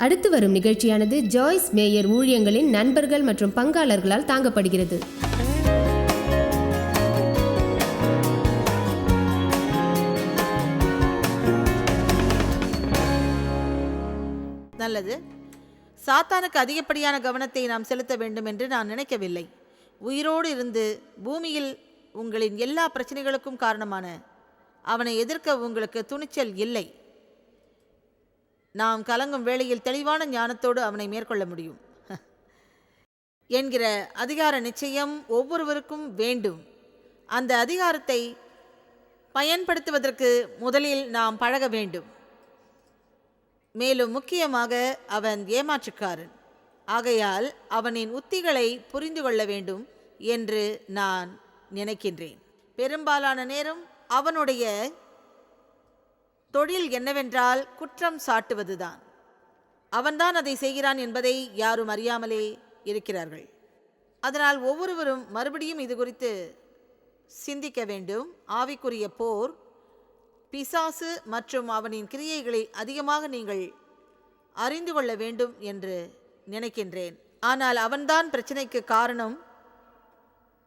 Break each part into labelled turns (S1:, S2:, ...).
S1: அடுத்து வரும் நிகழ்ச்சியானது ஜாய்ஸ் மேயர் ஊழியங்களின் நண்பர்கள் மற்றும் பங்காளர்களால் தாங்கப்படுகிறது.
S2: நல்லது. சாத்தானுக்கு அதிகப்படியான கவனத்தை நாம் செலுத்த வேண்டும் என்று நான் நினைக்கவில்லை. உயிரோடு இருந்து பூமியில் உங்களின் எல்லா பிரச்சனைகளுக்கும் காரணமான அவனை எதிர்க்க உங்களுக்கு துணிச்சல் இல்லை. நாம் கலங்கும் வேளையில் தெளிவான ஞானத்தோடு அவனை மேற்கொள்ள முடியும். என்கிற அதிகார நிச்சயம் ஒவ்வொருவருக்கும் வேண்டும். அந்த அதிகாரத்தை பயன்படுத்துவதற்கு முதலில் நாம் பழக வேண்டும். மேலும் முக்கியமாக அவன் ஏமாற்றுக்காரன். ஆகையால் அவனின் உத்திகளை புரிந்து கொள்ள வேண்டும் என்று நான் நினைக்கின்றேன். பெரும்பாலான நேரம் அவனுடைய தொழில் என்னவென்றால் குற்றம் சாட்டுவதுதான். அவன்தான் அதை செய்கிறான் என்பதை யாரும் அறியாமலே இருக்கிறார்கள். அதனால் ஒவ்வொருவரும் மறுபடியும் இது குறித்து சிந்திக்க வேண்டும். ஆவிக்குரிய போர் பிசாசு மற்றும் அவனின் கிரியைகளை அதிகமாக நீங்கள் அறிந்து கொள்ள வேண்டும் என்று நினைக்கின்றேன். ஆனால் அவன்தான் பிரச்சனைக்கு காரணம்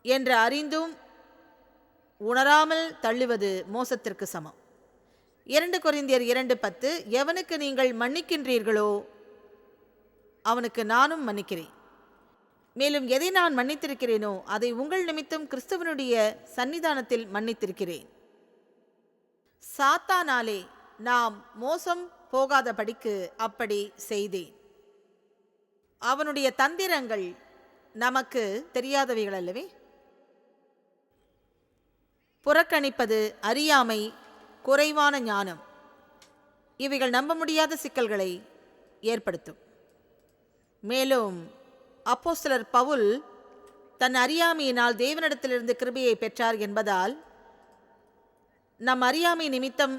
S2: என்று அறிந்தும் உணராமல் தள்ளுவது மோசத்திற்கு சமம். இரண்டு கொரிந்தியர் இரண்டு பத்து எவனுக்கு நீங்கள் மன்னிக்கின்றீர்களோ அவனுக்கு நானும் மன்னிக்கிறேன். மேலும் எதை நான் மன்னித்திருக்கிறேனோ அதை உங்கள் நிமித்தம் கிறிஸ்துவனுடைய சன்னிதானத்தில் மன்னித்திருக்கிறேன். சாத்தானாலே நாம் மோசம் போகாதபடிக்கு அப்படி செய்தேன். அவனுடைய தந்திரங்கள் நமக்கு தெரியாதவைகள் அல்லவே புறக்கணிப்பது அறியாமை குறைவான ஞானம். இவைகள் நம்ப முடியாத சிக்கல்களை ஏற்படுத்தும். மேலும் அப்போஸ்தலர் பவுல் தன் அறியாமையினால் தேவனிடத்திலிருந்து கிருபையை பெற்றார் என்பதால் நம் அறியாமை நிமித்தம்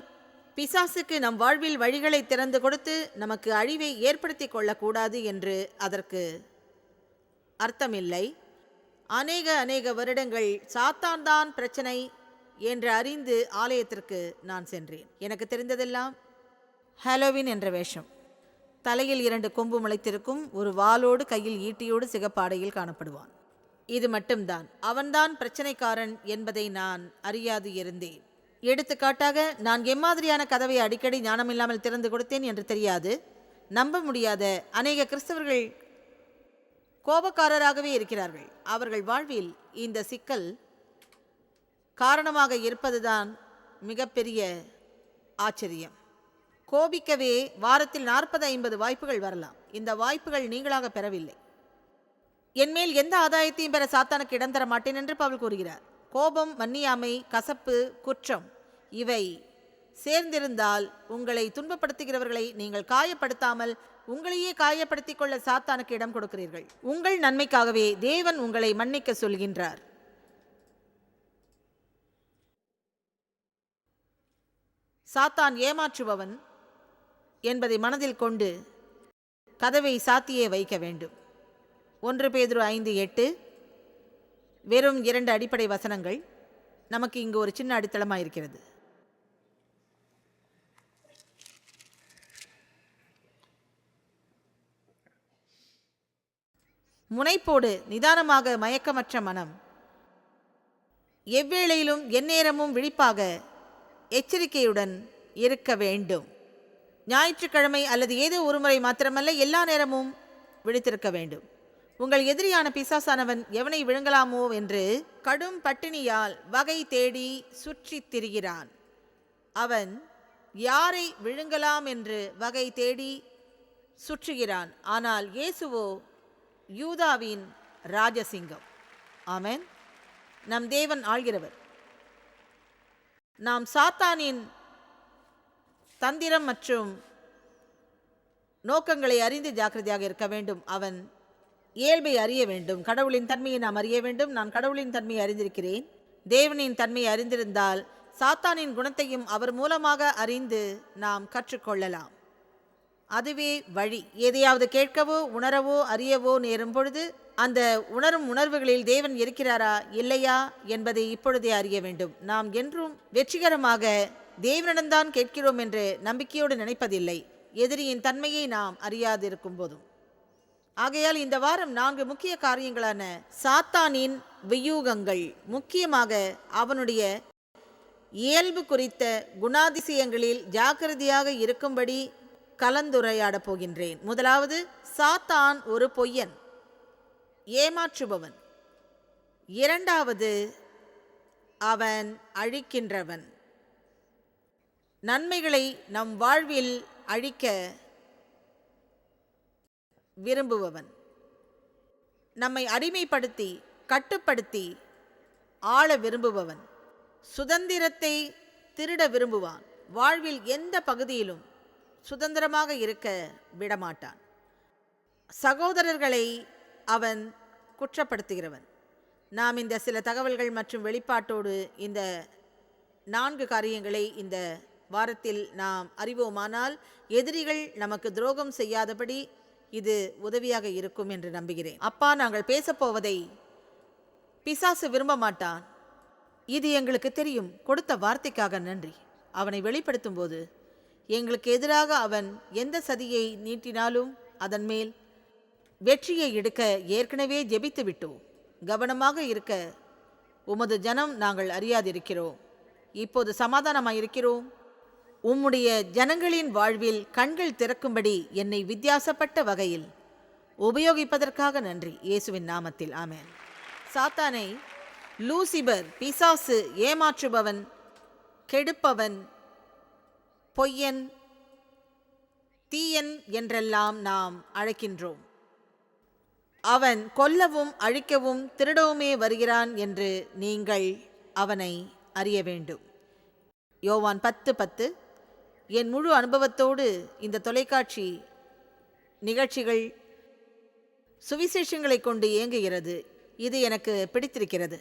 S2: பிசாசுக்கு நம் வாழ்வில் வழிகளை திறந்து கொடுத்து நமக்கு அழிவை ஏற்படுத்தி கொள்ளக்கூடாது என்று அதற்கு அர்த்தமில்லை. அநேக அநேக வருடங்கள் சாத்தான் தான் பிரச்சனை என்று அறிந்து ஆலயத்திற்கு நான் சென்றேன். எனக்கு தெரிந்ததெல்லாம் ஹாலோவின் என்ற வேஷம். தலையில் இரண்டு கொம்பு முளைத்திருக்கும் ஒரு வாளோடு கையில் ஈட்டியோடு சிகப்பாடையில் காணப்படுவான். இது மட்டும்தான். அவன்தான் பிரச்சனைக்காரன் என்பதை நான் அறியாது இருந்தேன். எடுத்துக்காட்டாக நான் எம்மாதிரியான கதவை அடிக்கடி ஞானமில்லாமல் திறந்து கொடுத்தேன் என்று தெரியாது. நம்ப முடியாத அநேக கிறிஸ்தவர்கள் கோபக்காரராகவே இருக்கிறார்கள். அவர்கள் வாழ்வில் இந்த சிக்கல் காரணமாக இருப்பதுதான் மிகப்பெரிய ஆச்சரியம். கோபிக்கவே வாரத்தில் நாற்பது ஐம்பது வாய்ப்புகள் வரலாம். இந்த வாய்ப்புகள் நீங்களாக பெறவில்லை. என்மேல் எந்த ஆதாயத்தையும் பெற சாத்தானுக்கு இடம் தர மாட்டேன் என்று பவுல் கூறுகிறார். கோபம் மன்னியாமை கசப்பு குற்றம் இவை சேர்ந்திருந்தால் உங்களை துன்பப்படுத்துகிறவர்களை நீங்கள் காயப்படுத்தாமல் உங்களையே காயப்படுத்திக் கொள்ள சாத்தானுக்கு இடம் கொடுக்கிறீர்கள். உங்கள் நன்மைக்காகவே தேவன் உங்களை மன்னிக்க சொல்கின்றார். சாத்தான் ஏமாற்றுபவன் என்பதை மனதில் கொண்டு கதவை சாத்தியே வைக்க வேண்டும். ஒன்று பேதுரு ஐந்து எட்டு. வெறும் இரண்டு அடிப்படை வசனங்கள். நமக்கு இங்கு ஒரு சின்ன அடித்தளமாக இருக்கிறது. முனைப்போடு நிதானமாக மயக்கமற்ற மனம். எவ்வேளையிலும் எந்நேரமும் விழிப்பாக எச்சரிக்கையுடன் இருக்க வேண்டும். ஞாயிற்றுக்கிழமை அல்லது ஏதோ ஒரு முறை மாத்திரமல்ல எல்லா நேரமும் விழித்திருக்க வேண்டும். உங்கள் எதிரியான பிசாசானவன் எவனை விழுங்கலாமோ என்று கடும் பட்டினியால் வகை தேடி சுற்றித் திரிகிறான். அவன் யாரை விழுங்கலாம் என்று வகை தேடி சுற்றுகிறான். ஆனால் இயேசுவோ யூதாவின் ராஜசிங்கம். ஆமென். நம் தேவன் ஆள்கிறவர். நாம் சாத்தானின் தந்திரம் மற்றும் நோக்கங்களை அறிந்து ஜாக்கிரதையாக இருக்க வேண்டும். அவன் இயல்பை அறிய வேண்டும். கடவுளின் தன்மையை நாம் அறிய வேண்டும். நான் கடவுளின் தன்மையை அறிந்திருக்கிறேன். தேவனின் தன்மையை அறிந்திருந்தால் சாத்தானின் குணத்தையும் அவர் மூலமாக அறிந்து நாம் கற்றுக்கொள்ளலாம். அதுவே வழி. எதையாவது கேட்கவோ உணரவோ அறியவோ நேரும் பொழுது அந்த உணரும் உணர்வுகளில் தேவன் இருக்கிறாரா இல்லையா என்பதை இப்பொழுதே அறிய வேண்டும். நாம் என்றும் வெற்றிகரமாக தேவனிடம்தான் கேட்கிறோம் என்று நம்பிக்கையோடு நினைப்பதில்லை. எதிரியின் தன்மையை நாம் அறியாதிருக்கும் போதும். ஆகையால் இந்த வாரம் நான்கு முக்கிய காரியங்களான சாத்தானின் வியூகங்கள் முக்கியமாக அவனுடைய இயல்பு குறித்த குணாதிசயங்களில் ஜாக்கிரதையாக இருக்கும்படி கலந்துரையாடப் போகின்றேன். முதலாவது சாத்தான் ஒரு பொய்யன் ஏமாற்றுபவன். இரண்டாவது அவன் அழிக்கின்றவன். நன்மைகளை நம் வாழ்வில் அழிக்க விரும்புபவன். நம்மை அடிமைப்படுத்தி கட்டுப்படுத்தி ஆள விரும்புபவன். சுதந்திரத்தை திருட விரும்புவான். வாழ்வில் எந்த பகுதியிலும் சுதந்திரமாக இருக்க விடமாட்டான். சகோதரர்களை அவன் குற்றப்படுத்துகிறவன். நாம் இந்த சில தகவல்கள் மற்றும் வெளிப்பாட்டோடு இந்த நான்கு காரியங்களை இந்த வாரத்தில் நாம் அறிவோமானால் எதிரிகள் நமக்கு துரோகம் செய்யாதபடி இது உதவியாக இருக்கும் என்று நம்புகிறேன். அப்பா நாங்கள் பேசப்போவதை பிசாசு விரும்ப மாட்டான் இது எங்களுக்கு தெரியும். கொடுத்த வார்த்தைக்காக நன்றி. அவனை வெளிப்படுத்தும் போது எங்களுக்கு எதிராக அவன் எந்த சதியை நீட்டினாலும் அதன் மேல் வெற்றியை எடுக்க ஏற்கனவே ஜெபித்து விட்டோம் கவனமாக இருக்க உமது ஜனம் நாங்கள் அறியாதிருக்கிறோம். இப்போது சமாதானமாயிருக்கிறோம். உம்முடைய ஜனங்களின் வாழ்வில் கண்கள் திறக்கும்படி என்னை வித்தியாசப்பட்ட வகையில் உபயோகிப்பதற்காக நன்றி. இயேசுவின் நாமத்தில். ஆமேன். சாத்தானை லூசிபர் பிசாசு ஏமாற்றுபவன் கெடுப்பவன் பொய்யன் தீயன் என்றெல்லாம் நாம் அழைக்கின்றோம். அவன் கொல்லவும் அழிக்கவும் திருடவுமே வருகிறான் என்று நீங்கள் அவனை அறிய வேண்டும். யோவான் பத்து பத்து. என் முழு அனுபவத்தோடு இந்த தொலைக்காட்சி நிகழ்ச்சிகள் சுவிசேஷங்களை கொண்டு இயங்குகிறது. இது எனக்கு பிடித்திருக்கிறது.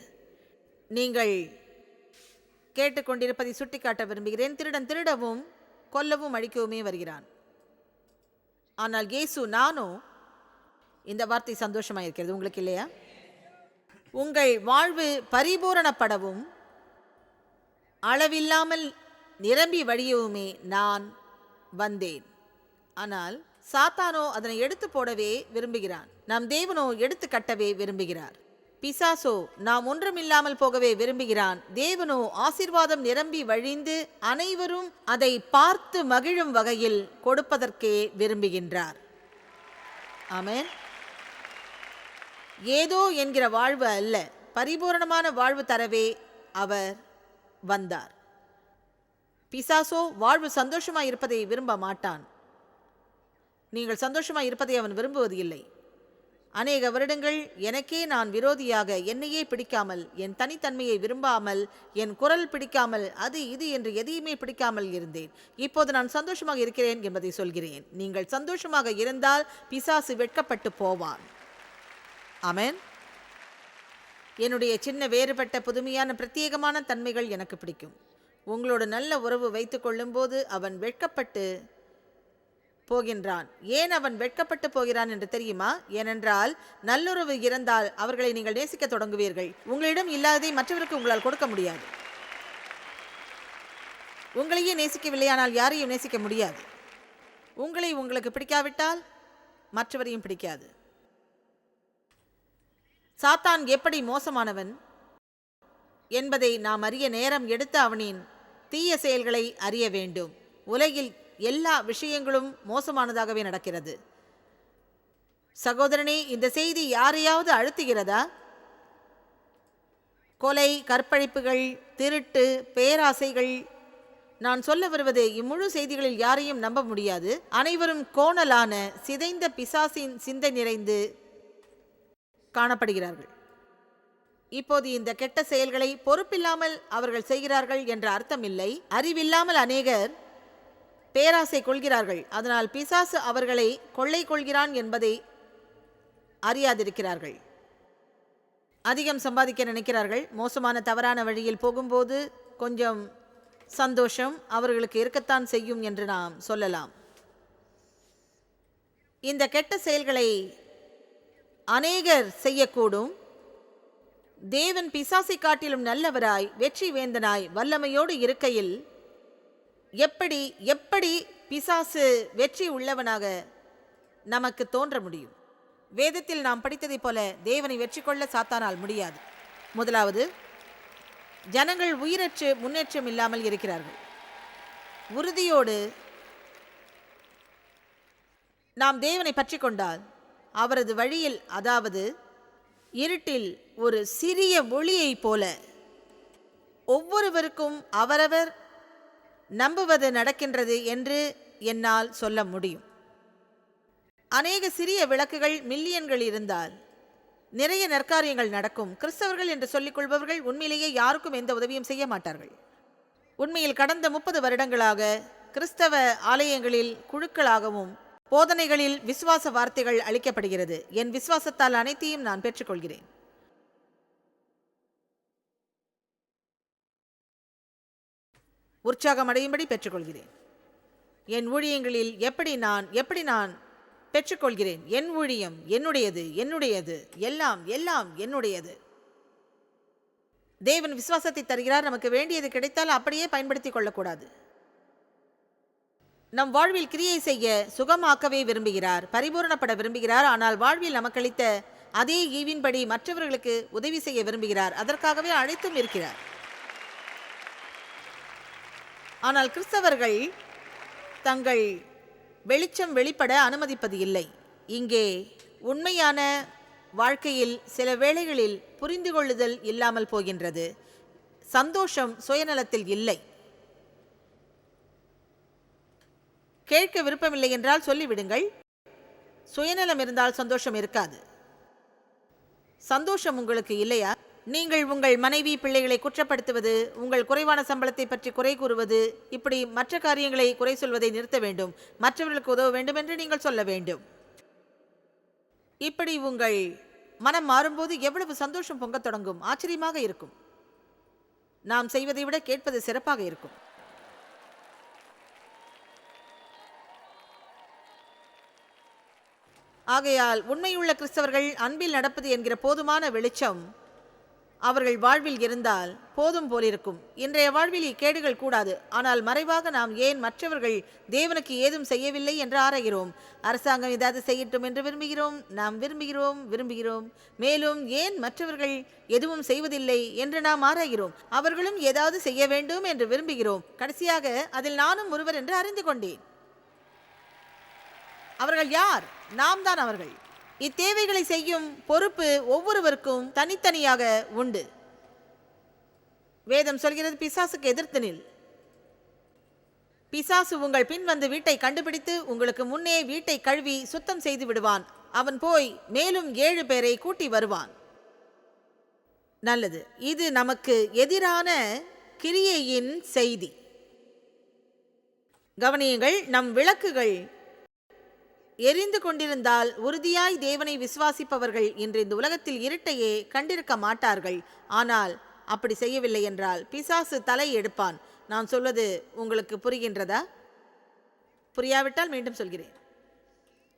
S2: நீங்கள் கேட்டுக்கொண்டிருப்பதை சுட்டிக்காட்ட விரும்புகிறேன். திருடன் திருடவும் கொல்லவும் அழிக்கவுமே வருகிறான். ஆனால் இயேசு நானோ? இந்த வார்த்தை சந்தோஷமாக இருக்கிறது உங்களுக்கு இல்லையா? உங்கள் வாழ்வு பரிபூரணப்படவும் அளவில்லாமல் நிரம்பி வழியவுமே நான் வந்தேன். ஆனால் சாத்தானோ அதனை எடுத்து போடவே விரும்புகிறான். நம் தேவனோ எடுத்து கட்டவே விரும்புகிறார். பிசாசோ நாம் ஒன்றுமில்லாமல் போகவே விரும்புகிறான். தேவனோ ஆசிர்வாதம் நிரம்பி வழிந்து அனைவரும் அதை பார்த்து மகிழும் வகையில் கொடுப்பதற்கே விரும்புகின்றார். ஆமேன். ஏதோ என்கிற வாழ்வு அல்ல. பரிபூரணமான வாழ்வு தரவே அவர் வந்தார். பிசாசோ வாழ்வு சந்தோஷமாக இருப்பதை விரும்ப மாட்டான். நீங்கள் சந்தோஷமாக இருப்பதை அவன் விரும்புவது இல்லை. அநேக வருடங்கள் எனக்கே நான் விரோதியாக என்னையே பிடிக்காமல் என் தனித்தன்மையை விரும்பாமல் என் குரல் பிடிக்காமல் அது இது என்று எதையுமே பிடிக்காமல் இருந்தேன். இப்போது நான் சந்தோஷமாக இருக்கிறேன் என்பதை சொல்கிறேன். நீங்கள் சந்தோஷமாக இருந்தால் பிசாசு வெட்கப்பட்டு போவான். அமேன் என்னுடைய சின்ன வேறுபட்ட புதுமையான பிரத்யேகமான தன்மைகள் எனக்கு பிடிக்கும். உங்களோட நல்ல உறவு வைத்துக் கொள்ளும்போது அவன் வெட்கப்பட்டு போகின்றான். ஏன் அவன் வெட்கப்பட்டு போகிறான் என்று தெரியுமா? ஏனென்றால் நல்லுறவு இருந்தால் அவர்களை நீங்கள் நேசிக்க தொடங்குவீர்கள். உங்களிடம் இல்லாததை மற்றவருக்கு உங்களால் கொடுக்க முடியாது. உங்களையே நேசிக்கவில்லையானால் யாரையும் நேசிக்க முடியாது. உங்களை உங்களுக்கு பிடிக்காவிட்டால் மற்றவரையும் பிடிக்காது. சாத்தான் எப்படி மோசமானவன்? என்பதை நாம் அறிய நேரம் எடுத்து அவனின் தீய செயல்களை அறிய வேண்டும். உலகில் எல்லா விஷயங்களும் மோசமானதாகவே நடக்கிறது. சகோதரனே இந்த செய்தி யாரையாவது அழுத்துகிறதா? கொலை கற்பழிப்புகள் திருட்டு பேராசைகள் நான் சொல்ல வருவது இம்முழு செய்திகளில் யாரையும் நம்ப முடியாது. அனைவரும் கோணலான சிதைந்த பிசாசின் சிந்தை நிறைந்து காணப்படுகிறார்கள். இப்போது இந்த கெட்ட செயல்களை பொறுப்பில்லாமல் அவர்கள் செய்கிறார்கள் என்ற அர்த்தமில்லை. அறிவில்லாமல் அநேகர் பேராசை கொள்கிறார்கள். அதனால் பிசாசு அவர்களை கொள்ளை கொள்கிறான் என்பதை அறியாதிருக்கிறார்கள். அதிகம் சம்பாதிக்க நினைக்கிறார்கள். மோசமான தவறான வழியில் போகும்போது கொஞ்சம் சந்தோஷம் அவர்களுக்கு இருக்கத்தான் செய்யும் என்று நாம் சொல்லலாம். இந்த கெட்ட செயல்களை அநேகர் செய்யக்கூடும். தேவன் பிசாசை காட்டிலும் நல்லவராய் வெற்றி வேந்தனாய் வல்லமையோடு இருக்கையில் எப்படி எப்படி பிசாசு வெற்றி உள்ளவனாக நமக்கு தோன்ற முடியும்? வேதத்தில் நாம் படித்ததைப் போல தேவனை வெற்றி கொள்ள சாத்தானால் முடியாது. முதலாவது ஜனங்கள் உயிரற்று முன்னேற்றம் இல்லாமல் இருக்கிறார்கள். உறுதியோடு நாம் தேவனை பற்றி கொண்டால் அவரது வழியில் அதாவது இருட்டில் ஒரு சிறிய ஒளியைப் போல ஒவ்வொருவருக்கும் அவரவர் நம்புவது நடக்கின்றது என்று என்னால் சொல்ல முடியும். அநேக சிறிய விளக்குகள் மில்லியன்கள் இருந்தால் நிறைய நற்காரியங்கள் நடக்கும். கிறிஸ்தவர்கள் என்று சொல்லிக் கொள்பவர்கள் உண்மையிலேயே யாருக்கும் எந்த உதவியும் செய்ய மாட்டார்கள். உண்மையில் கடந்த முப்பது வருடங்களாக கிறிஸ்தவ ஆலயங்களில் குழுக்களாகவும் போதனைகளில் விசுவாச வார்த்தைகள் அளிக்கப்படுகிறது. என் விசுவாசத்தால் அனைத்தையும் நான் பெற்றுக்கொள்கிறேன். உற்சாகம் அடையும்படி பெற்றுக்கொள்கிறேன். என் ஊழியங்களில் எப்படி நான் எப்படி நான் பெற்றுக்கொள்கிறேன்? என் ஊழியம் என்னுடையது என்னுடையது? எல்லாம் எல்லாம் என்னுடையது. தேவன் விசுவாசத்தை தருகிறார். நமக்கு வேண்டியது கிடைத்தால் அப்படியே பயன்படுத்திக் கொள்ளக்கூடாது. நம் வாழ்வில் கிரியை செய்ய சுகமாக்கவே விரும்புகிறார் பரிபூரணப்பட விரும்புகிறார். ஆனால் வாழ்வில் நமக்களித்த அதே ஈவின்படி மற்றவர்களுக்கு உதவி செய்ய விரும்புகிறார். அதற்காகவே அழைத்தும் இருக்கிறார். ஆனால் கிறிஸ்தவர்கள் தங்கள் வெளிச்சம் வெளிப்பட அனுமதிப்பது இல்லை. இங்கே உண்மையான வாழ்க்கையில் சில வேளைகளில் புரிந்து கொள்ளுதல் இல்லாமல் போகின்றது. சந்தோஷம் சுயநலத்தில் இல்லை. கேட்க விருப்பமில்லை என்றால் சொல்லிவிடுங்கள். சுயநலம் இருந்தால் சந்தோஷம் இருக்காது. சந்தோஷம் உங்களுக்கு இல்லையா? நீங்கள் உங்கள் மனைவி பிள்ளைகளை குற்றப்படுத்துவது உங்கள் குறைவான சம்பளத்தை பற்றி குறை கூறுவது இப்படி மற்ற காரியங்களை குறை சொல்வதை நிறுத்த வேண்டும். மற்றவர்களுக்கு உதவ வேண்டும் என்று நீங்கள் சொல்ல வேண்டும். இப்படி உங்கள் மனம் மாறும்போது எவ்வளவு சந்தோஷம் பொங்கத் தொடங்கும்? ஆச்சரியமாக இருக்கும். நாம் செய்வதை விட கேட்பது சிறப்பாக இருக்கும். ஆகையால் உண்மையுள்ள கிறிஸ்தவர்கள் அன்பில் நடப்பது என்கிற போதுமான வெளிச்சம் அவர்கள் வாழ்வில் இருந்தால் போதும் போலிருக்கும். இன்றைய வாழ்வில் இக்கேடுகள் கூடாது. ஆனால் மறைவாக நாம் ஏன் மற்றவர்கள் தேவனுக்கு ஏதும் செய்யவில்லை என்று ஆராய்கிறோம். அரசாங்கம் ஏதாவது செய்யட்டும் என்று விரும்புகிறோம். நாம் விரும்புகிறோம் விரும்புகிறோம். மேலும் ஏன் மற்றவர்கள் எதுவும் செய்வதில்லை என்று நாம் ஆராய்கிறோம். அவர்களும் ஏதாவது செய்ய வேண்டும் என்று விரும்புகிறோம். கடைசியாக அதில் நானும் ஒருவர் என்று அறிந்து கொண்டேன். அவர்கள் யார்? நாம் தான் அவர்கள். இத்தேவைகளை செய்யும் பொறுப்பு ஒவ்வொருவருக்கும் தனித்தனியாக உண்டு. வேதம் சொல்கிறது பிசாசுக்கு எதிர்த்து நில். பிசாசு உங்கள் பின் வந்து வீட்டை கண்டுபிடித்து உங்களுக்கு முன்னே வீட்டை கழுவி சுத்தம் செய்து விடுவான். அவன் போய் மேலும் ஏழு பேரை கூட்டி வருவான். நல்லது. இது நமக்கு எதிரான கிரியையின் செய்தி. கவனியுங்கள் நம் விளக்குகள் எரிந்து கொண்டிருந்தால் உறுதியாய் தேவனை விசுவாசிப்பவர்கள் இன்று இந்த உலகத்தில் இருட்டையே கண்டிருக்க மாட்டார்கள். ஆனால் அப்படி செய்யவில்லை என்றால் பிசாசு தலை எடுப்பான். நான் சொல்வது உங்களுக்கு புரிகின்றதா? புரியாவிட்டால் மீண்டும் சொல்கிறேன்.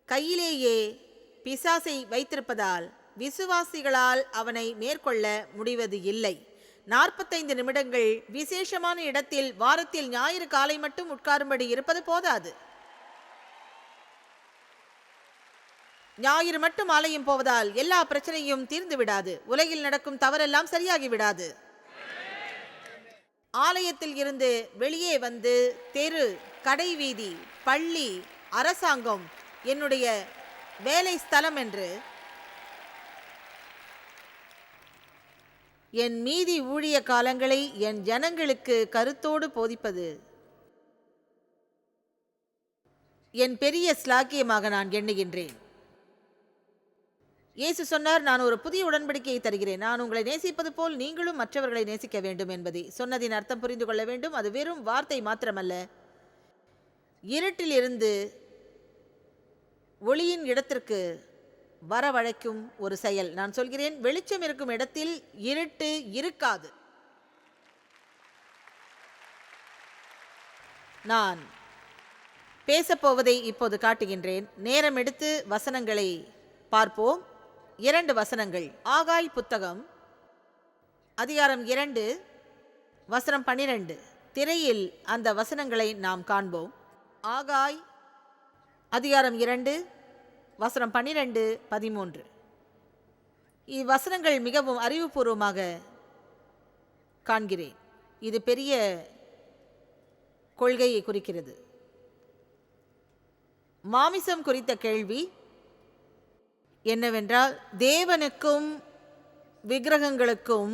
S2: கையிலேயே பிசாசை வைத்திருப்பதால் விசுவாசிகளால் அவனை மேற்கொள்ள முடிவது இல்லை. நாற்பத்தைந்து நிமிடங்கள் விசேஷமான இடத்தில் வாரத்தில் ஞாயிறு காலை மட்டும் உட்காரும்படி இருப்பது போதாது. ஞாயிறு மட்டும் ஆலயம் போவதால் எல்லா பிரச்சனையும் தீர்ந்து விடாது. உலகில் நடக்கும் தவறெல்லாம் சரியாகி விடாது. ஆலயத்தில் இருந்து வெளியே வந்து தெரு கடை வீதி பள்ளி அரசாங்கம் என்னுடைய வேலை ஸ்தலம் என்று என் மீதி ஊழிய காலங்களை என் ஜனங்களுக்கு கருத்தோடு போதிப்பது. என் பெரிய ஸ்லாக்கியமாக நான் எண்ணுகின்றேன். இயேசு சொன்னார் நான் ஒரு புதிய உடன்படிக்கையை தருகிறேன். நான் உங்களை நேசிப்பது போல் நீங்களும் மற்றவர்களை நேசிக்க வேண்டும் என்பதை. சொன்னதின் அர்த்தம் புரிந்து கொள்ள வேண்டும். அது வெறும் வார்த்தை மாத்திரமல்ல. இருட்டில் இருந்து ஒளியின் இடத்திற்கு வரவழைக்கும் ஒரு செயல். நான் சொல்கிறேன் வெளிச்சம் இருக்கும் இடத்தில் இருட்டு இருக்காது. நான் பேசப்போவதை இப்போது காட்டுகின்றேன். நேரம் எடுத்து வசனங்களை பார்ப்போம். இரண்டு வசனங்கள். ஆகாய் புத்தகம் அதிகாரம் இரண்டு வசனம் பன்னிரண்டு. திரையில் அந்த வசனங்களை நாம் காண்போம். ஆகாய் அதிகாரம் இரண்டு வசனம் பன்னிரெண்டு பதிமூன்று. இவ்வசனங்கள் மிகவும் அறிவுபூர்வமாக காண்கிறேன். இது பெரிய கொள்கையை குறிக்கிறது. மாமிசம் குறித்த கேள்வி என்னவென்றால் தேவனுக்கும் விக்கிரகங்களுக்கும்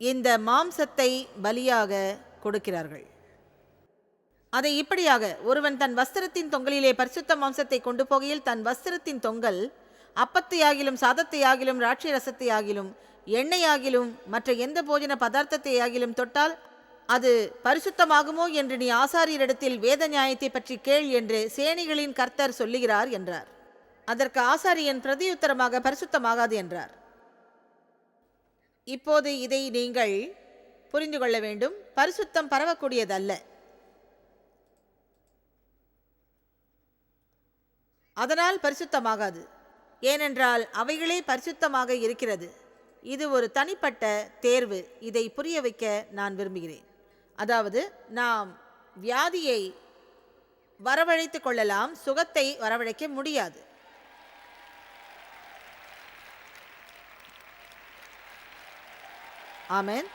S2: இந்த மாம்சத்தை பலியாக கொடுக்கிறார்கள். அதை இப்படியாக ஒருவன் தன் வஸ்திரத்தின் தொங்கலிலே பரிசுத்த மாம்சத்தை கொண்டு போகையில் தன் வஸ்திரத்தின் தொங்கல் அப்பத்தையாகிலும் சாதத்தையாகிலும் ராட்சி ரசத்தையாகிலும் எண்ணெயாகிலும் மற்ற எந்த போஜன பதார்த்தத்தையாகிலும் தொட்டால் அது பரிசுத்தமாகுமோ என்று நீ ஆசாரியரிடத்தில் வேத நியாயத்தை பற்றி கேள் என்று சேனைகளின் கர்த்தர் சொல்லுகிறார் என்றார். அதற்கு ஆசாரியன் பிரதியுத்தரமாக பரிசுத்தமாகாது என்றார். இப்போது இதை நீங்கள் புரிந்து கொள்ள வேண்டும். பரிசுத்தம் பரவக்கூடியதல்ல. அதனால் பரிசுத்தமாகாது. ஏனென்றால் அவைகளே பரிசுத்தமாக இருக்கிறது. இது ஒரு தனிப்பட்ட தேர்வு. இதை புரிய வைக்க நான் விரும்புகிறேன். அதாவது நாம் வியாதியை வரவழைத்து கொள்ளலாம். சுகத்தை வரவழைக்க முடியாது. ஆமென்.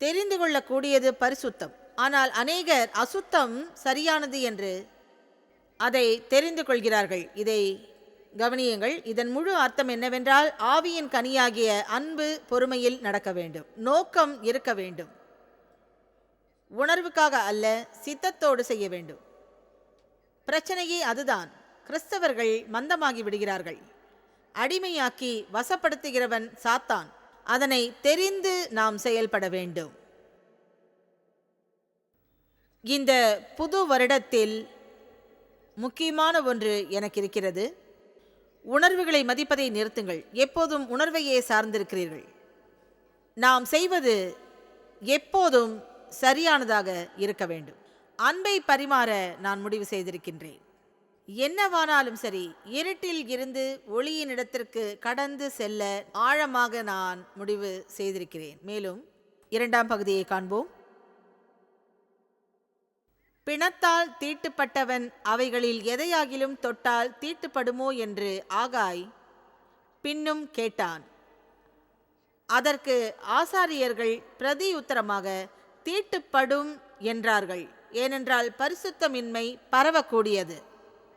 S2: தெரிந்து கொள்ளக்கூடியது பரிசுத்தம். ஆனால் அநேகர் அசுத்தம் சரியானது என்று அதை தெரிந்து கொள்கிறார்கள். இதை கவனியுங்கள். இதன் முழு அர்த்தம் என்னவென்றால் ஆவியின் கனியாகிய அன்பு பொறுமையில் நடக்க வேண்டும். நோக்கம் இருக்க வேண்டும். உணர்வுக்காக அல்ல சித்தத்தோடு செய்ய வேண்டும். பிரச்சனையே அதுதான். கிறிஸ்தவர்கள் மந்தமாகி விடுகிறார்கள். அடிமையாக்கி வசப்படுத்துகிறவன் சாத்தான். அதனை தெரிந்து நாம் செயல்பட வேண்டும். இந்த புது வருடத்தில் முக்கியமான ஒன்று எனக்கு இருக்கிறது. உணர்வுகளை மதிப்பதை நிறுத்துங்கள். எப்போதும் உணர்வையே சார்ந்திருக்கிறீர்கள். நாம் செய்வது எப்போதும் சரியானதாக இருக்க வேண்டும். அன்பை பரிமாற நான் முடிவு செய்திருக்கின்றேன். என்னவானாலும் சரி இருட்டில் இருந்து ஒளியின் இடத்திற்கு கடந்து செல்ல ஆழமாக நான் முடிவு செய்திருக்கிறேன். மேலும் இரண்டாம் பகுதியை காண்போம். பிணத்தால் தீட்டுப்பட்டவன் அவைகளில் எதையாகிலும் தொட்டால் தீட்டுப்படுமோ என்று ஆகாய் பின்னும் கேட்டான். அதற்கு ஆசாரியர்கள் பிரதி உத்தரமாக தீட்டுப்படும் என்றார்கள். ஏனென்றால் பரிசுத்தமின்மை பரவக்கூடியது.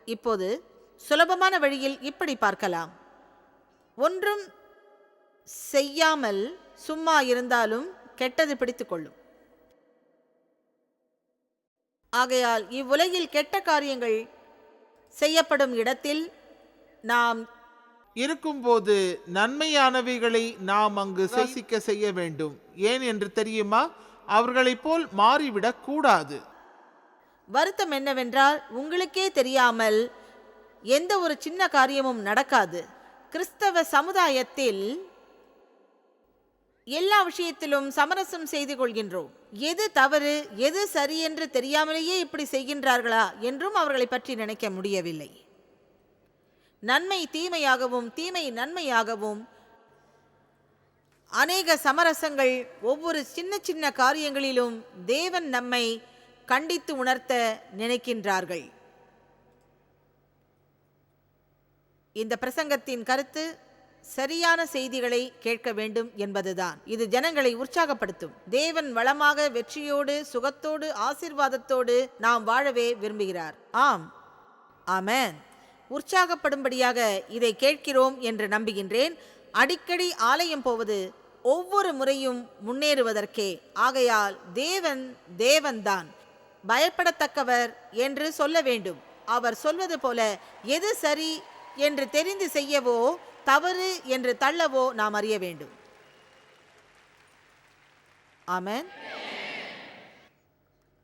S2: இப்போது சுலபமான வழியில் இப்படி பார்க்கலாம். ஒன்றும் செய்யாமல் சும்மா இருந்தாலும் கெட்டது பிடித்து கொள்ளும். ஆகையால் இவ்வுலகில் கெட்ட காரியங்கள் செய்யப்படும் இடத்தில் நாம்
S3: இருக்கும்போது நன்மையானவைகளை நாம் அங்கு சேசிக்க செய்ய வேண்டும். ஏன் என்று தெரியுமா? அவர்களைப் போல் மாறிவிடக் கூடாது.
S2: வருத்தம் என்னவென்றால் உங்களுக்கே தெரியாமல் எந்த ஒரு சின்ன காரியமும் நடக்காது. கிறிஸ்தவ சமுதாயத்தில் எல்லா விஷயத்திலும் சமரசம் செய்து கொள்கின்றோம். எது தவறு எது சரி என்று தெரியாமலேயே இப்படி செய்கின்றார்களா என்றும் அவர்களை பற்றி நினைக்க முடியவில்லை. நன்மை தீமையாகவும் தீமை நன்மையாகவும் அநேக சமரசங்கள் ஒவ்வொரு சின்ன சின்ன காரியங்களிலும் தேவன் நம்மை கண்டித்து உணர்த்த நினைக்கின்றார்கள். இந்த பிரசங்கத்தின் கருத்து சரியான செய்திகளை கேட்க வேண்டும் என்பதுதான். இது ஜனங்களை உற்சாகப்படுத்தும். தேவன் வளமாக வெற்றியோடு சுகத்தோடு ஆசீர்வாதத்தோடு நாம் வாழவே விரும்புகிறார். ஆம். ஆமேன். உற்சாகப்படும்படியாக இதை கேட்கிறோம் என்று நம்புகின்றேன். அடிக்கடி ஆலயம் போவது ஒவ்வொரு முறையும் முன்னேறுவதற்கே. ஆகையால் தேவன் தேவன்தான். பயப்படத்தக்கவர் என்று சொல்ல வேண்டும். அவர் சொல்வது போல எது சரி என்று தெரிந்து செய்யவோ தவறு என்று தள்ளவோ நாம் அறிய வேண்டும். ஆமன்.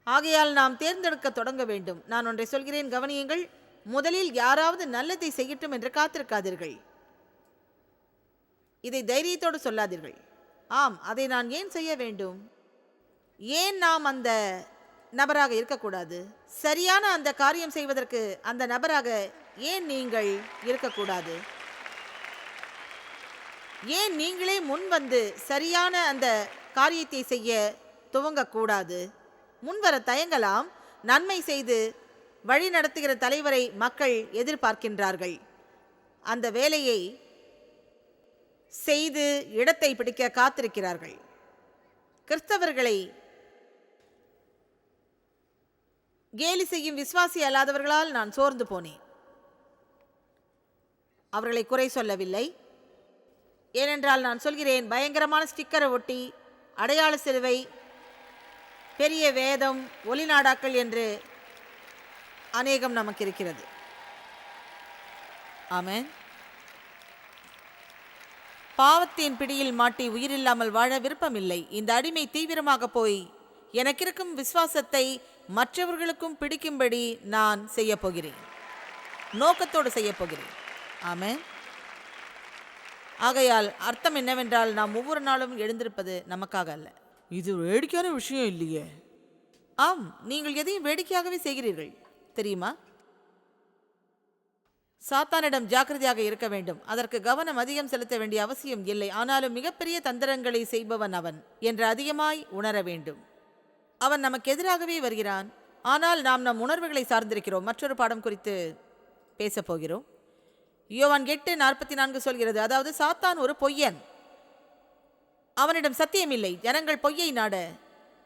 S2: ஆகையால் நாம் தேர்ந்தெடுக்க தொடங்க வேண்டும். நான் ஒன்றை சொல்கிறேன் கவனியுங்கள். முதலில் யாராவது நல்லதை செய்யட்டும் என்று காத்திருக்காதீர்கள். இதை தைரியத்தோடு சொல்லாதீர்கள். ஆம் அதை நான் ஏன் செய்ய வேண்டும்? ஏன் நாம் அந்த நபராக இருக்கக்கூடாது. சரியான அந்த காரியம் செய்வதற்கு அந்த நபராக ஏன் நீங்கள் இருக்கக்கூடாது? ஏன் நீங்களே முன் வந்து சரியான அந்த காரியத்தை செய்ய துவங்கக்கூடாது? முன்வர தயங்கலாம். நன்மை செய்து வழி நடத்துகிற தலைவரை மக்கள் எதிர்பார்க்கின்றார்கள். அந்த வேலையை செய்து இடத்தை பிடிக்க காத்திருக்கிறார்கள். கிறிஸ்தவர்களை கேலி செய்யும் விசுவாசி அல்லாதவர்களால் நான் சோர்ந்து போனேன். அவர்களை குறை சொல்லவில்லை. ஏனென்றால் நான் சொல்கிறேன் பயங்கரமான ஸ்டிக்கரை ஒட்டி அடையாள சிலுவை பெரிய வேதம் ஒளிநாடாக்கள் என்று அநேகம் நமக்கு இருக்கிறது ஆமென். பாவத்தின் பிடியில் மாட்டி உயிரில்லாமல் வாழ விருப்பமில்லை. இந்த அடிமை தீவிரமாக போய் எனக்கிருக்கும் விசுவாசத்தை மற்றவர்களுக்கும் பிடிக்கும்படி நான் செய்யப் போகிறேன் நோக்கத்தோடு செய்யப் போகிறேன் ஆகையால் அர்த்தம் என்னவென்றால் நாம் ஒவ்வொரு நாளும் எழுந்திருப்பது நமக்காக அல்ல. இது வேடிக்கையான விஷயம் இல்லையே? ஆம் நீங்கள் எதையும் வேடிக்கையாகவே செய்கிறீர்கள் தெரியுமா? சாத்தானிடம் ஜாக்கிரதையாக இருக்க வேண்டும். அதற்கு கவனம் அதிகம் செலுத்த வேண்டிய அவசியம் இல்லை. ஆனாலும் மிகப்பெரிய தந்திரங்களை செய்பவன் அவன் என்று அதிகமாய் உணர வேண்டும். அவன் நமக்கு எதிராகவே வருகிறான். ஆனால் நாம் நம் உணர்வுகளை சார்ந்திருக்கிறோம். மற்றொரு பாடம் குறித்து பேசப் போகிறோம். யோவான் எட்டு நாற்பத்தி நான்கு சொல்கிறது அதாவது சாத்தான் ஒரு பொய்யன். அவனிடம் சத்தியம் இல்லை ஜனங்கள் பொய்யை நாட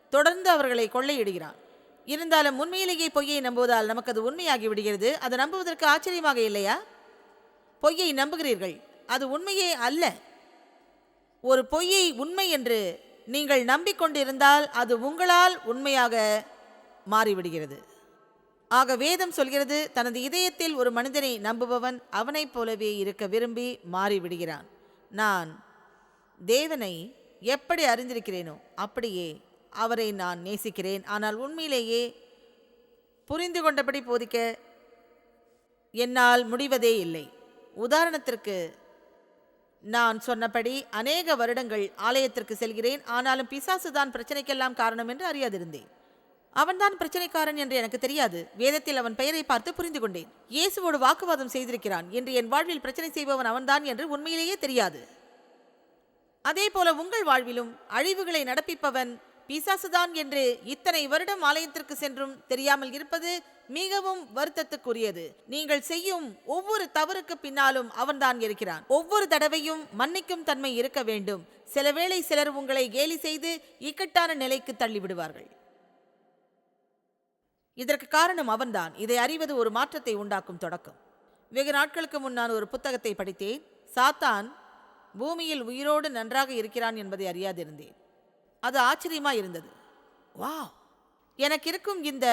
S2: தொடர்ந்து அவர்களை கொள்ளையிடுகிறான். இருந்தாலும் உண்மையிலேயே பொய்யை நம்புவதால் நமக்கு அது உண்மையாகி விடுகிறது. அதை நம்புவதற்கு ஆச்சரியமாக இல்லையா? பொய்யை நம்புகிறீர்கள் அது உண்மையே அல்ல. ஒரு பொய்யை உண்மை என்று நீங்கள் நம்பிக்கொண்டிருந்தால் அது உங்களால் உண்மையாக மாறிவிடுகிறது. ஆக வேதம் சொல்கிறது தனது இதயத்தில் ஒரு மனிதனை நம்புபவன் அவனைப் போலவே இருக்க விரும்பி மாறிவிடுகிறான். நான் தேவனை எப்படி அறிந்திருக்கிறேனோ அப்படியே அவரை நான் நேசிக்கிறேன். ஆனால் உண்மையிலேயே புரிந்து கொண்டபடி போதிக்க என்னால் முடிவதே இல்லை. உதாரணத்திற்கு நான் சொன்னபடி அநேக வருடங்கள் ஆலயத்திற்கு செல்கிறேன். ஆனாலும் பிசாசு தான் பிரச்சனைக்கெல்லாம் காரணம் என்று அறியாதிருந்தேன். அவன்தான் பிரச்சனைக்காரன் என்று எனக்கு தெரியாது. வேதத்தில் அவன் பெயரை பார்த்து புரிந்து கொண்டேன். இயேசுவோடு வாக்குவாதம் செய்திருக்கிறான் என்று என் வாழ்வில் பிரச்சனை செய்பவன் அவன்தான் என்று உண்மையிலேயே தெரியாது. அதே போல உங்கள் வாழ்விலும் அழிவுகளை நடப்பிப்பவன் பிசாசுதான் என்று இத்தனை வருடம் ஆலயத்திற்கு சென்றும் தெரியாமல் இருப்பது மிகவும் வருத்தத்துக்குரியது. நீங்கள் செய்யும் ஒவ்வொரு தவறுக்கு பின்னாலும் அவன்தான் இருக்கிறான். ஒவ்வொரு தடவையும் மன்னிக்கும் தன்மை இருக்க வேண்டும். சிலவேளை சிலர் உங்களை கேலி செய்து இக்கட்டான நிலைக்கு தள்ளிவிடுவார்கள். இதற்கு காரணம் அவன்தான். இதை அறிவது ஒரு மாற்றத்தை உண்டாக்கும் தொடக்கம். வெகு நாட்களுக்கு முன் நான் ஒரு புத்தகத்தை படித்தேன். சாத்தான் பூமியில் உயிரோடு நன்றாக இருக்கிறான் என்பதை அறியாதிருந்தேன். அது ஆச்சரியமா இருந்தது. வா எனக்கு இருக்கும் இந்த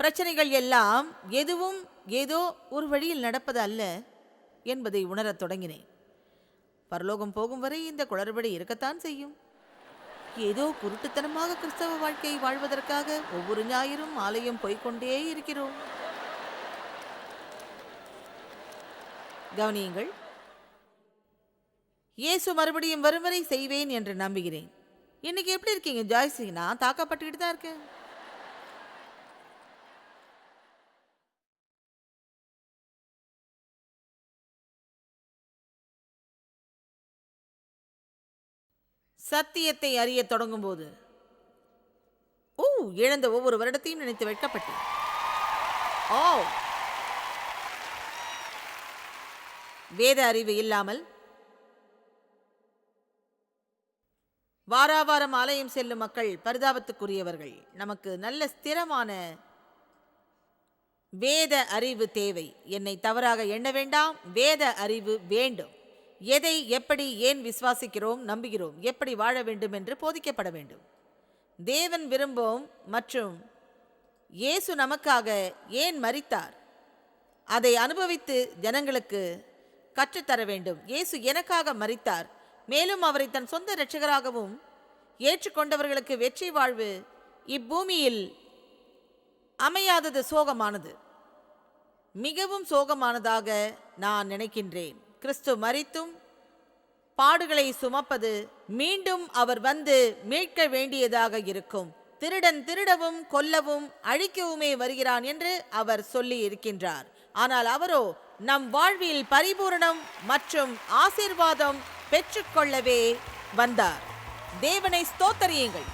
S2: பிரச்சனைகள் எல்லாம் எதுவும் ஏதோ ஒரு வழியில் நடப்பது அல்ல என்பதை உணரத் தொடங்கினேன். பரலோகம் போகும் வரை இந்த குளறுபடி இருக்கத்தான் செய்யும். ஏதோ குருட்டுத்தனமாக கிறிஸ்தவ வாழ்க்கையை வாழ்வதற்காக ஒவ்வொரு ஞாயிறும் ஆலயம் போய்க்கொண்டே இருக்கிறோம். கவனியுங்கள் இயேசு மறுபடியும் வரும் வரை செய்வேன் என்று நம்புகிறேன். இன்னைக்கு எப்படி இருக்கீங்க? ஜாய்ஸி நான் தாக்கப்பட்டுக்கிட்டு தான் இருக்கேன். சத்தியத்தை அறிய தொடங்கும்போது ஓ இழந்த ஒவ்வொரு வருடத்தையும் நினைத்து வெட்கப்பட்டு ஓ வேத அறிவு இல்லாமல் வாராவாரம் ஆலயம் செல்லும் மக்கள் பரிதாபத்துக்குரியவர்கள். நமக்கு நல்ல ஸ்திரமான வேத அறிவு தேவை. என்னை தவறாக எண்ண வேண்டாம். வேத அறிவு வேண்டும். எதை எப்படி ஏன் விசுவாசிக்கிறோம் நம்புகிறோம் எப்படி வாழ வேண்டும் என்று போதிக்கப்பட வேண்டும். தேவன் விரும்பும் மற்றும் இயேசு நமக்காக ஏன் மறித்தார் அதை அனுபவித்து ஜனங்களுக்கு கற்றுத்தர வேண்டும். இயேசு எனக்காக மறித்தார் மேலும் அவரை தன் சொந்த இரட்சகராகவும் ஏற்றுக்கொண்டவர்களுக்கு வெற்றி வாழ்வு இப்பூமியில் அமையாதது சோகமானது. மிகவும் சோகமானதாக நான் நினைக்கின்றேன். கிறிஸ்து மரித்தும் பாடுகளை சுமப்பது மீண்டும் அவர் வந்து மீட்க வேண்டியதாக இருக்கும். திருடன் திருடவும் கொல்லவும் அழிக்கவுமே வருகிறான் என்று அவர் சொல்லி இருக்கின்றார். ஆனால் அவரோ நம் வாழ்வில் பரிபூரணம் மற்றும் ஆசீர்வாதம் பெற்றுக்கொள்ளவே வந்தார். தேவனை ஸ்தோத்தரியுங்கள்.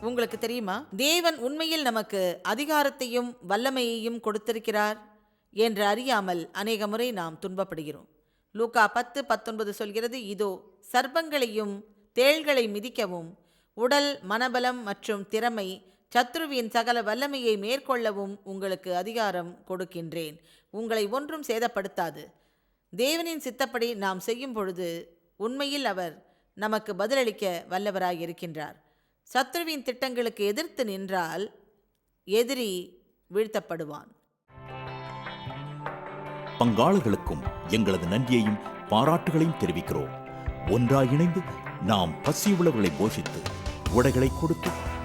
S2: உங்களுக்கு தெரியுமா? தேவன் உண்மையில் நமக்கு அதிகாரத்தையும் வல்லமையையும் கொடுத்திருக்கிறார் என்று அறியாமல் அநேக முறை நாம் துன்பப்படுகிறோம். லூக்கா பத்து பத்தொன்பது சொல்கிறது இதோ சர்ப்பங்களையும் தேள்களை மிதிக்கவும் உடல் மனபலம் மற்றும் திறமை சத்ருவின் சகல வல்லமையை மேற்கொள்ளவும் உங்களுக்கு அதிகாரம் கொடுக்கின்றேன். உங்களை ஒன்றும் சேதப்படுத்தாது. தேவனின் சித்தப்படி நாம் செய்யும் பொழுது உண்மையில் அவர் நமக்கு பதிலளிக்க வல்லவராய் இருக்கின்றார் சத்ருவின் திட்டங்களுக்கு எதிர்த்து நின்றால் எதிரி வீழ்த்தப்படுவான்.
S4: பங்காளர்களுக்கும் எங்களது நன்றியையும் பாராட்டுகளையும் தெரிவிக்கிறோம். ஒன்றாய் இணைந்து நாம் பசியுள்ளவர்களை போஷித்து உடைகளை கொடுத்து